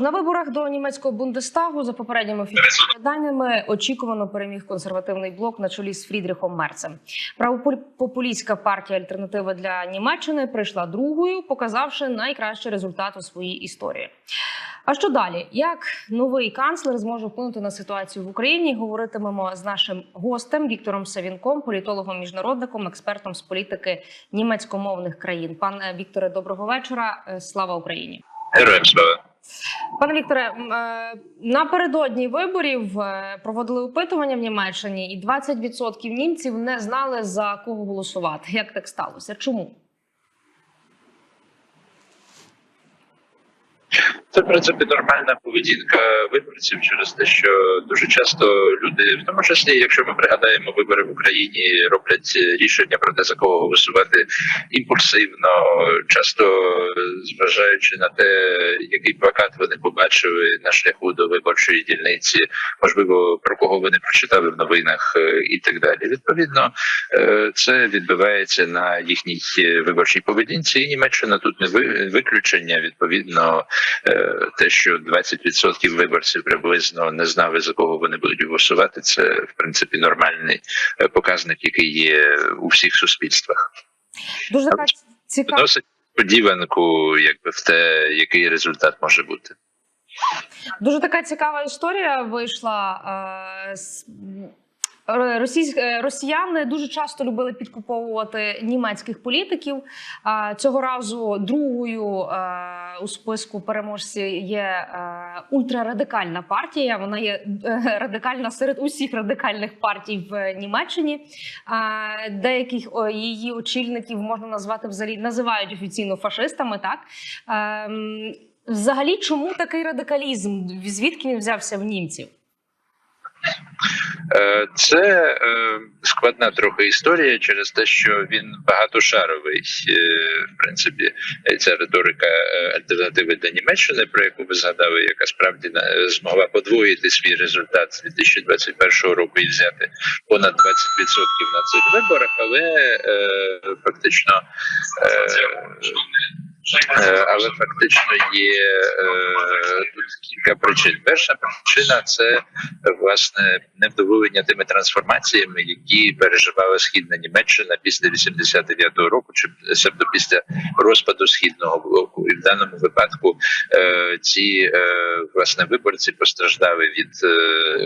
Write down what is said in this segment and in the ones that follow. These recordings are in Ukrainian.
На виборах до німецького бундестагу за попередніми офіційними даними очікувано переміг консервативний блок на чолі з Фрідріхом Мерцем. Правопопулістська партія альтернатива для Німеччини прийшла другою, показавши найкращий результат у своїй історії. А що далі? Як новий канцлер зможе вплинути на ситуацію в Україні? Говоритимемо з нашим гостем Віктором Савінком, політологом, міжнародником, експертом з політики німецькомовних країн. Пане Вікторе, доброго вечора. Е, Слава Україні. Героям слава. Пане Вікторе, е, напередодні виборів е, проводили опитування в Німеччині, і 20% німців не знали за кого голосувати. Як так сталося? Чому? Це в принципі нормальна поведінка виборців через те, що дуже часто люди, в тому числі, якщо ми пригадаємо вибори в Україні, роблять рішення про те, за кого голосувати імпульсивно, часто зважаючи на те, який плакат вони побачили на шляху до виборчої дільниці, можливо, про кого вони прочитали в новинах е, і так далі. Відповідно, е, це відбивається на їхній виборчій поведінці. І Німеччина тут не виключення. Відповідно, е, те, що 20% виборців приблизно не знали за кого вони будуть голосувати, це в принципі нормальний е, показник, який є у всіх суспільствах. Дуже така цікава. Вносить сподіванку, якби в те, який результат може бути. Дуже така цікава історія вийшла. е, е, Росіяни дуже часто любили підкуповувати німецьких політиків. Цього разу другою у списку переможців є е, ультрарадикальна партія. Вона є е, радикальна серед усіх радикальних партій в Німеччині. Деяких її очільників можна назвати взагалі називають офіційно фашистами. Так Ем, взагалі, чому такий радикалізм? Звідки він взявся в німців? Е, Це е, складна трохи історія через те, що він багатошаровий. Е, В принципі, ця риторика альтернативи для Німеччини, про яку ви згадали, яка справді змогла подвоїти свій результат з 2021 року і взяти понад 20% на цих виборах, але фактично. Е, але фактично є е, тут кілька причин. Перша причина це власне невдоволення тими трансформаціями, які переживала східна Німеччина після 89-го року, чи себто після розпаду східного блоку, і в даному випадку е, ці власне виборці постраждали від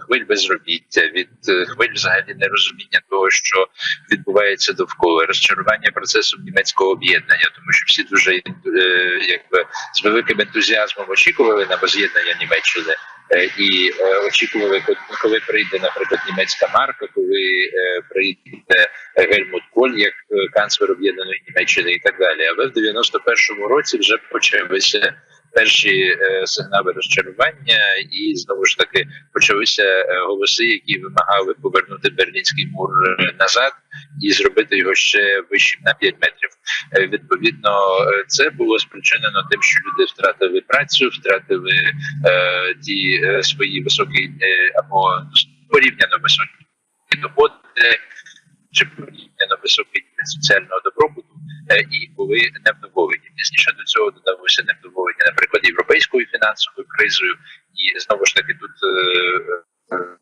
хвиль безробіття, від хвиль взагалі нерозуміння того, що відбувається довкола розчарування процесом німецького об'єднання, тому що всі дуже якби з великим ентузіазмом очікували на воз'єднання Німеччини. е, І е, очікували, коли- прийде, наприклад, німецька марка, коли е, прийде Гельмут Коль як е, канцлер об'єднаної Німеччини і так далі. Але в 91-му році вже почалися перші е, сигнали розчарування, і знову ж таки почалися е, голоси, які вимагали повернути Берлінський мур е, назад і зробити його ще вищим на 5 метрів. Відповідно, це було спричинено тим, що люди втратили працю, втратили е, ті свої високі е, або порівняно високі доходи чи порівняно високий соціального добробуту і були невдоволені. Пізніше до цього додалося невдоволення, наприклад, європейською фінансовою кризою, і знову ж таки тут. е, е,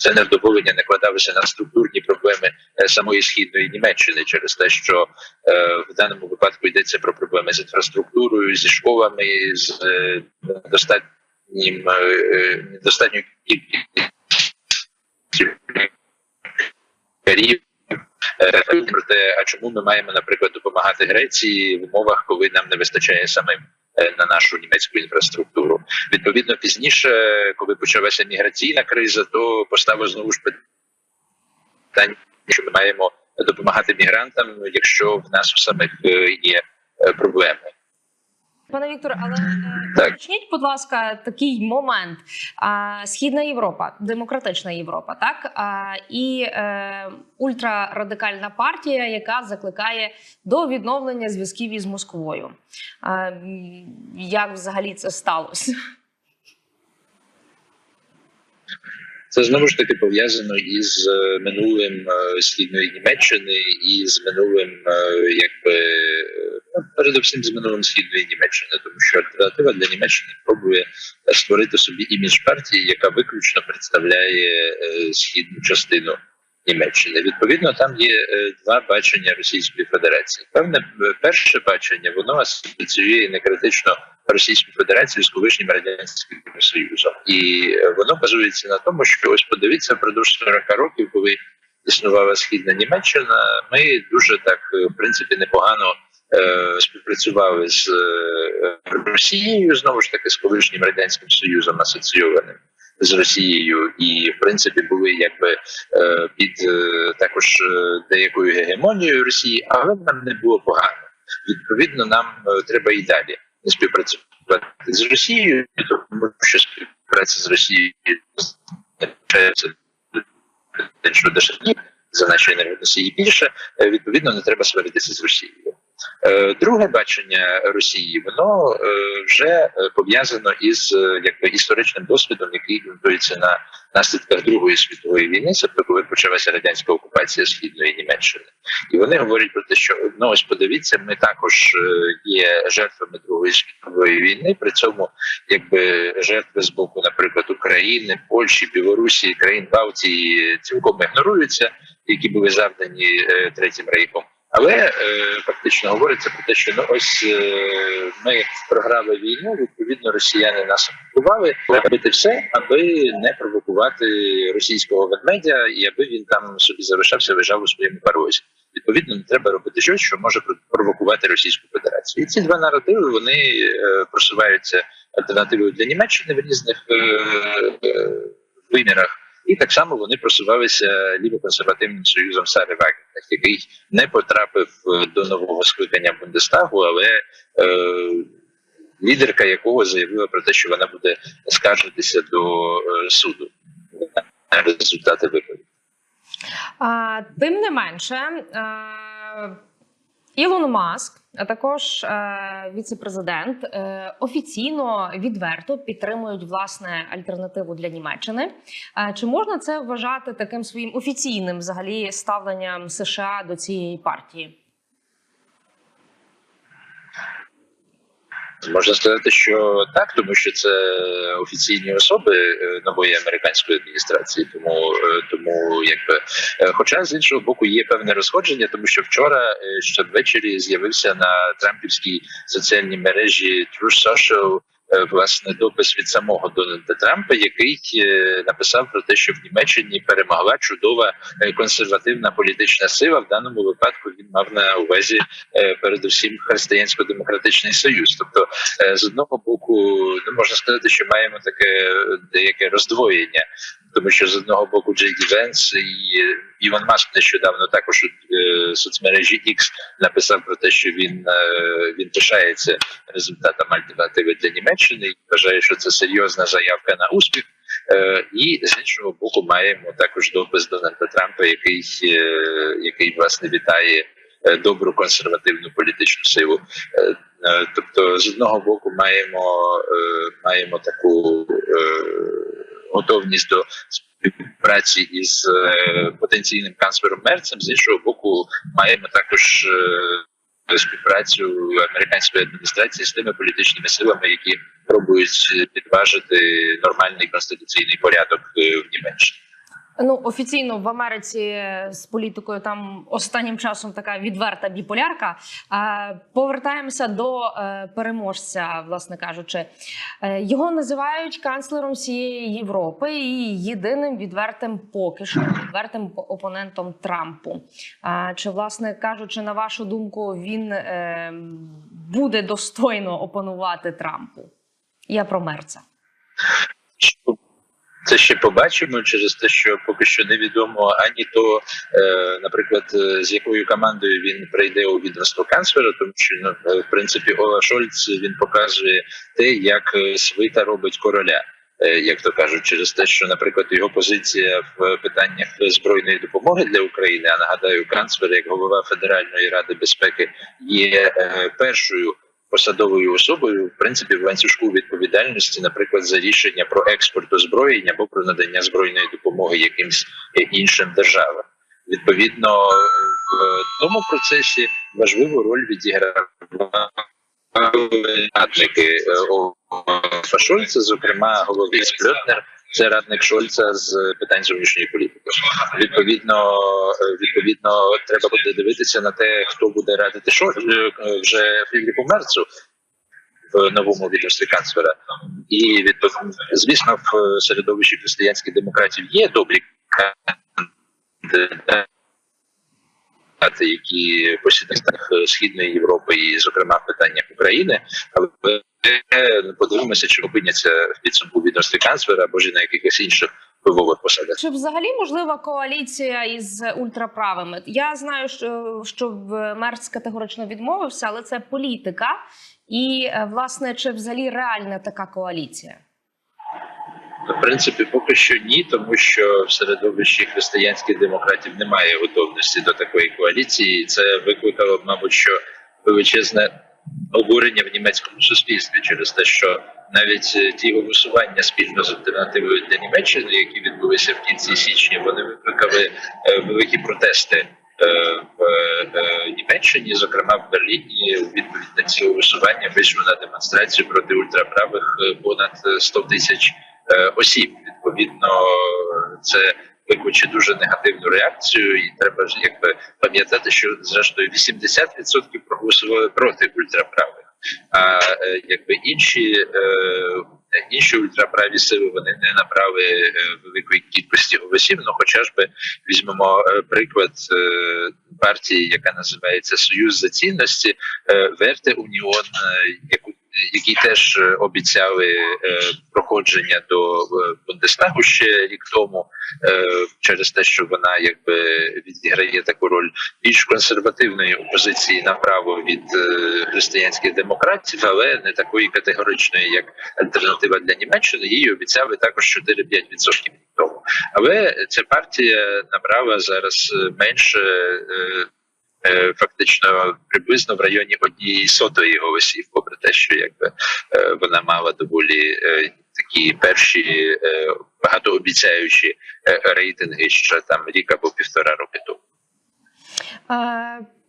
це невдоволення накладалося на структурні проблеми е, самої східної Німеччини через те, що е, в даному випадку йдеться про проблеми з інфраструктурою, зі школами, з е, достатнім е, е, недостатньою кількістю Е, про те, а чому ми маємо, наприклад, допомагати Греції в умовах, коли нам не вистачає самим е, на нашу німецьку інфраструктуру. Відповідно, пізніше, коли почалася міграційна криза, то поставив знову ж питання, що ми маємо допомагати мігрантам, якщо в нас у самих е, є е, проблеми. Пане Вікторе, але е, Так. уточніть, будь ласка, такий момент. Східна Європа, демократична Європа, так і е, ультрарадикальна партія, яка закликає до відновлення зв'язків із Москвою. Як взагалі це сталося? Це знову ж таки пов'язано із е, минулим е, східної Німеччини і з минулим, е, якби передусім з минулим східної Німеччини, тому що альтернатива для Німеччини пробує створити собі імідж партії, яка виключно представляє східну частину Німеччини. Відповідно, там є два бачення Російської Федерації. Певне перше бачення воно асоціює некритично Російську Федерацію з колишнім радянським Союзом, і е, воно базується на тому, що ось подивіться впродовж 40 років, коли існувала східна Німеччина. Ми дуже так е, в принципі непогано е, співпрацювали з е, Росією, знову ж таки з колишнім радянським Союзом асоційованим з Росією, і в принципі були якби під також деякою гегемонією Росії, але нам не було погано. Відповідно, нам треба і далі співпрацювати з Росією, тому що співпраця з Росією що дешевні за наші енергоносії більше. Відповідно, не треба сваритися з Росією. Е, Друге бачення Росії воно е, вже е, пов'язано із якби історичним досвідом, який ґрунтується на наслідках Другої світової війни, тобто коли почалася радянська окупація східної Німеччини, і вони говорять про те, що ну ось подивіться, ми також є жертвами Другої світової війни. При цьому якби жертви з боку, наприклад, України, Польщі, Білорусі, країн Балтії цілком ігноруються, які були завдані третім рейхом. Але е, фактично говориться про те, що ну ось е, ми програли війну. Відповідно, росіяни нас. Треба робити все, аби не провокувати російського ведмедя, і аби він там собі залишався, лежав у своєму порозі. Відповідно, не треба робити щось, що може провокувати Російську Федерацію. І ці два наративи вони е, просуваються альтернативою для Німеччини в різних е, е, вимірах. І так само вони просувалися лівоконсервативним союзом Сари Вагнер, який не потрапив е, до нового скликання Бундестагу, але е, лідерка якого заявила про те, що вона буде скаржитися до е, суду на результати виборів. А, тим не менше, е, Ілон Маск, а також е, віце-президент, е, офіційно відверто підтримують власне альтернативу для Німеччини. Е, чи можна це вважати таким своїм офіційним взагалі ставленням США до цієї партії? Можна сказати, що так, тому що це офіційні особи е, нової американської адміністрації. Тому е, тому якби, е, хоча з іншого боку є певне розходження, тому що вчора ще ввечері з'явився на трампівській соціальній мережі True Social власне допис від самого Дональда Трампа, який е, написав про те, що в Німеччині перемогла чудова е, консервативна політична сила. В даному випадку він мав на увазі е, передусім християнсько-демократичний союз. Тобто, е, з одного боку, не можна сказати, що маємо таке деяке роздвоєння, тому що з одного боку Джей Ді Венс і е, Іван Маск нещодавно також у е, соцмережі X написав про те, що він, е, він пишається результатами альтернативи для Німеччини і вважає, що це серйозна заявка на успіх. І з іншого боку, маємо також допис Дональда Трампа, який, який власне вітає добру консервативну політичну силу. Тобто, з одного боку, маємо, маємо таку готовність до співпраці із е, потенційним канцлером Мерцем, з іншого боку, маємо також. е, Співпрацю американської адміністрації з тими політичними силами, які пробують підважити нормальний конституційний порядок е, в Німеччині. Ну офіційно в Америці з політикою там останнім часом така відверта біполярка. Повертаємося до е, переможця, власне кажучи, Е, його називають канцлером всієї Європи і єдиним відвертим поки що відвертим опонентом Трампу. Чи, власне кажучи, на вашу думку, він е, буде достойно опонувати Трампу? Я про мерця. Це ще побачимо через те, що поки що невідомо ані то, е, наприклад, е, з якою командою він прийде у відомство канцлера, тому що ну, е, в принципі Ола Шольц він показує те, як свита робить короля. Як то кажуть, через те, що, наприклад, його позиція в питаннях збройної допомоги для України, а нагадаю, канцлер як голова Федеральної ради безпеки є першою посадовою особою, в принципі, в ланцюжку відповідальності, наприклад, за рішення про експорт озброєнь або про надання збройної допомоги якимсь е, іншим державам. Відповідно, в тому процесі важливу роль відіграв радники е, зокрема головний Спльотнер, це радник Шольца з питань зовнішньої політики. Відповідно, е, відповідно, треба буде дивитися на те, хто буде радити Шоль е, вже Фрідріху Мерцу в новому відомстві канцлера. І відповідно, звісно, в середовищі християнських демократів є добрі кандидати, які посідають східної Європи, і, зокрема, в питаннях України, але е, подивимося, чи опиняться в підсумку відомстві канцлера або ж на якихось інших впливових посадах. Чи взагалі можлива коаліція із ультраправими? Я знаю, що, що Мерц категорично відмовився, але це політика. І е, власне, чи взагалі реальна така коаліція? В принципі, поки що ні, тому що в середовищі християнських демократів немає готовності до такої коаліції. Це викликало, мабуть, що величезне обурення в німецькому суспільстві через те, що навіть е, ті голосування спільно з альтернативою для Німеччини, які відбулися в кінці січня, вони викликали е, великі протести. е, В Німеччині, зокрема в Берліні, у відповідь на ці голосування вийшло на демонстрацію проти ультраправих понад 100 тисяч осіб. Відповідно, це викличе дуже негативну реакцію, і треба ж якби пам'ятати, що зрештою 80% проголосували проти ультраправих. А е, якби інші е, інші ультраправі сили вони не набрали е, великої кількості голосів. Ну, хоча ж би візьмемо е, приклад е, партії, яка називається Союз за цінності, е, Верте Уніон, яку які теж е, обіцяли е, проходження до е, Бундестагу ще рік тому, через те, що вона якби відіграє таку роль більш консервативної опозиції направо від християнських демократів, але не такої категоричної, як альтернатива для Німеччини. Їй обіцяли також 4-5% рік тому. Але ця партія набрала зараз менше. Е, Фактично приблизно в районі однієї сотої голосів, попри те, що якби е, вона мала доволі е, такі перші багатообіцяючі рейтинги ще там рік або півтора роки тому.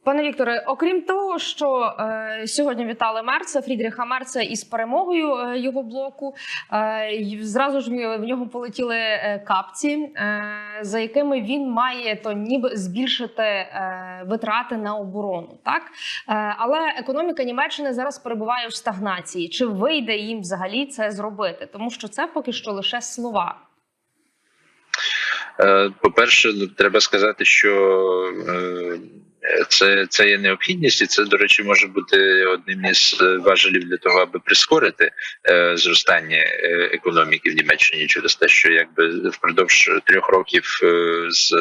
Пане Вікторе, окрім того, що е, сьогодні вітали Мерца, Фрідріха Мерца із перемогою е, його блоку, е, зразу ж в нього полетіли е, капці, е, за якими він має то ніби збільшити е, витрати на оборону. Так е, але економіка Німеччини зараз перебуває в стагнації. Чи вийде їм взагалі це зробити? Тому що це поки що лише слова. Е, По-перше, ну, треба сказати, що е, це, це є необхідність, і це, до речі, може бути одним із е, важелів для того, аби прискорити е, зростання е, економіки в Німеччині через те, що якби впродовж трьох років е, з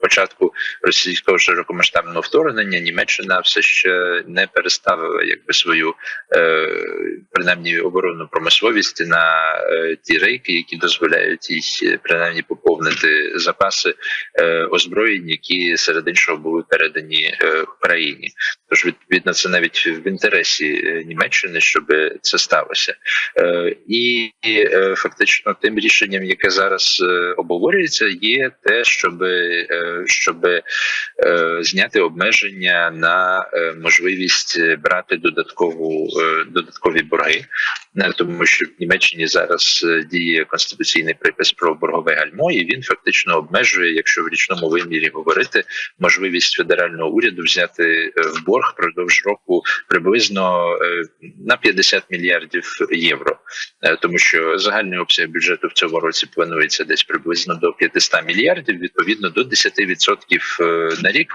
початку російського широкомасштабного вторгнення Німеччина все ще не переставила якби свою е, принаймні оборонну промисловість на е, ті рейки, які дозволяють їй принаймні поповнити запаси е, озброєнь, які серед іншого були передані е, Україні. Тож відповідно це навіть в інтересі е, Німеччини, щоб це сталося, е, і е, фактично тим рішенням, яке зараз е, обговорюється, є те, щоб, е, щоб е, зняти обмеження на е, можливість брати додаткову е, додаткові борги, тому що в Німеччині зараз діє конституційний припис про боргове гальмо, і він фактично обмежує, якщо в річному вимірі говорити, можливість федерального уряду взяти в борг впродовж року приблизно на 50 мільярдів євро, тому що загальний обсяг бюджету в цьому році планується десь приблизно до 500 мільярдів, відповідно до 10% е, на рік.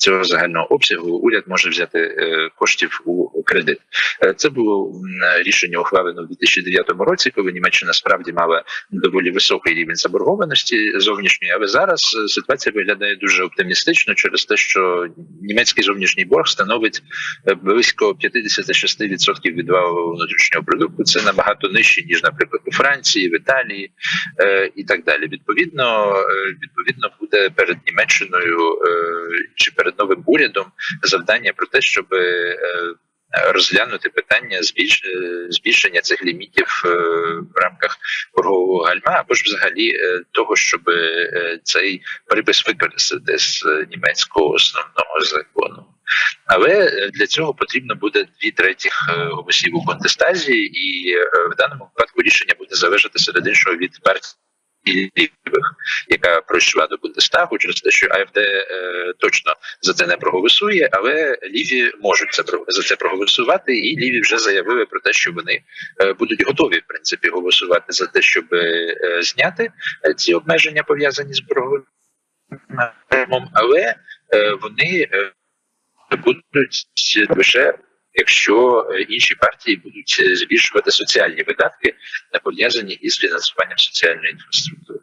Цього загального обсягу уряд може взяти е, коштів у кредит. Е, Це було рішення ухвалено в 2009 році, коли Німеччина справді мала доволі високий рівень заборгованості зовнішньої. Але зараз е, ситуація виглядає дуже оптимістично через те, що німецький зовнішній борг становить близько 56% від валового внутрішнього продукту. Це набагато нижче ніж, наприклад, у Франції, в Італії і так далі. Відповідно, відповідно буде перед Німеччиною чи перед перед новим урядом завдання про те, щоб е, розглянути питання збільш, е, збільшення цих лімітів е, в рамках боргового гальма, або ж взагалі того, щоб цей припис використати з німецького основного закону. Але для цього потрібно буде дві третіх голосів у контестації, і в даному випадку рішення буде залежати серед іншого від партії лівих, яка пройшла до Бундестагу через те, що АФД е, точно за це не проголосує, але ліві можуть це за це проголосувати, і ліві вже заявили про те, що вони е, будуть готові в принципі голосувати за те, щоб е, зняти е, ці обмеження пов'язані з борговим але е, вони е, будуть лише. Якщо е, інші партії будуть е, збільшувати соціальні видатки, пов'язані із фінансуванням соціальної інфраструктури.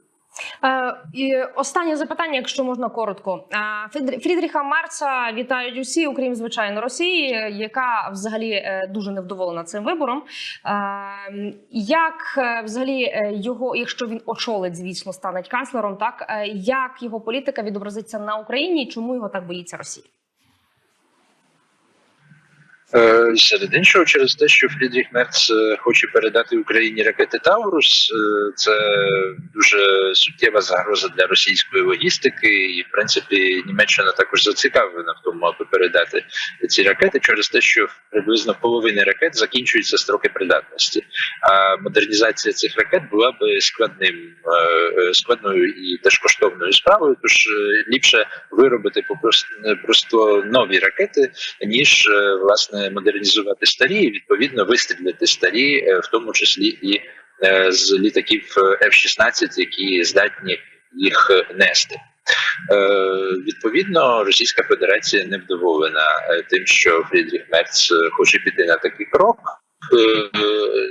Е, і останнє запитання, якщо можна коротко. Фрід- Фрідріха Марца вітають усі, окрім звичайно Росії, яка взагалі дуже невдоволена цим вибором. Як взагалі його, якщо він очолить, звісно, стане канцлером, так як його політика відобразиться на Україні, чому його так боїться Росія? Серед іншого, через те, що Фрідріх Мерц е, хоче передати Україні ракети Таурус, е, це дуже суттєва загроза для російської логістики, і в принципі Німеччина також зацікавлена в тому, аби передати ці ракети, через те, що приблизно половини ракет закінчуються строки придатності. А модернізація цих ракет була би складним е, складною і теж коштовною справою. Тож ліпше виробити просто нові ракети, ніж власне модернізувати старі, і відповідно вистрілити старі, е, в тому числі і е, з літаків е, F-16, які здатні їх е, нести. Е, Відповідно, Російська Федерація не вдоволена е, тим, що Фрідріх Мерц е, хоче піти на такий крок. Е,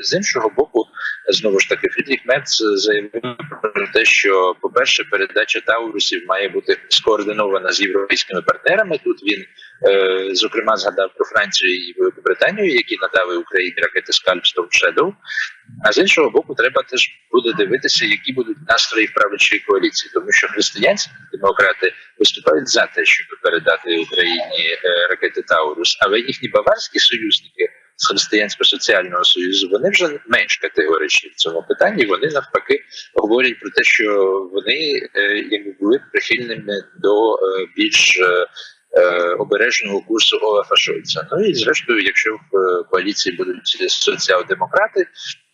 З іншого боку, знову ж таки, Фрідріх Мерц заявив про те, що, по-перше, передача Таурусів має бути скоординована з європейськими партнерами. Тут він е, зокрема згадав про Францію і Великобританію, які надали Україні ракети Скальп Shadow. А з іншого боку, треба теж буде дивитися, які будуть настрої в правлячої коаліції, тому що християнські демократи виступають за те, щоб передати Україні е, ракети Таурус, але їхні баварські союзники християнсько-соціального союзу вони вже менш категоричні в цьому питанні. Вони навпаки говорять про те, що вони е, якби були прихильними до е, більш е, обережного курсу Олафа Шольца. Ну і зрештою, якщо в коаліції будуть соціал-демократи,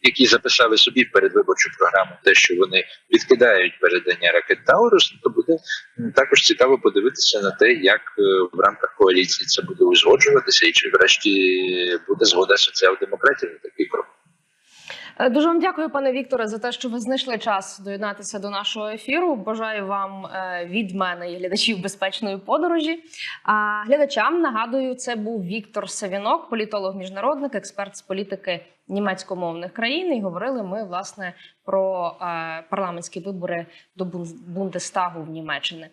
які записали собі передвиборчу програму, те, що вони відкидають передання ракет Таурус, то буде також цікаво подивитися на те, як е, в рамках коаліції це буде узгоджуватися, і чи врешті буде згода соціал-демократів на такий крок. Е, Дуже вам дякую, пане Вікторе, за те, що ви знайшли час доєднатися до нашого ефіру. Бажаю вам е, від мене і глядачів безпечної подорожі. А глядачам нагадую, це був Віктор Савінок, політолог, міжнародник, експерт з політики німецькомовних країн. І говорили ми власне про е, парламентські вибори до Бундестагу в Німеччині.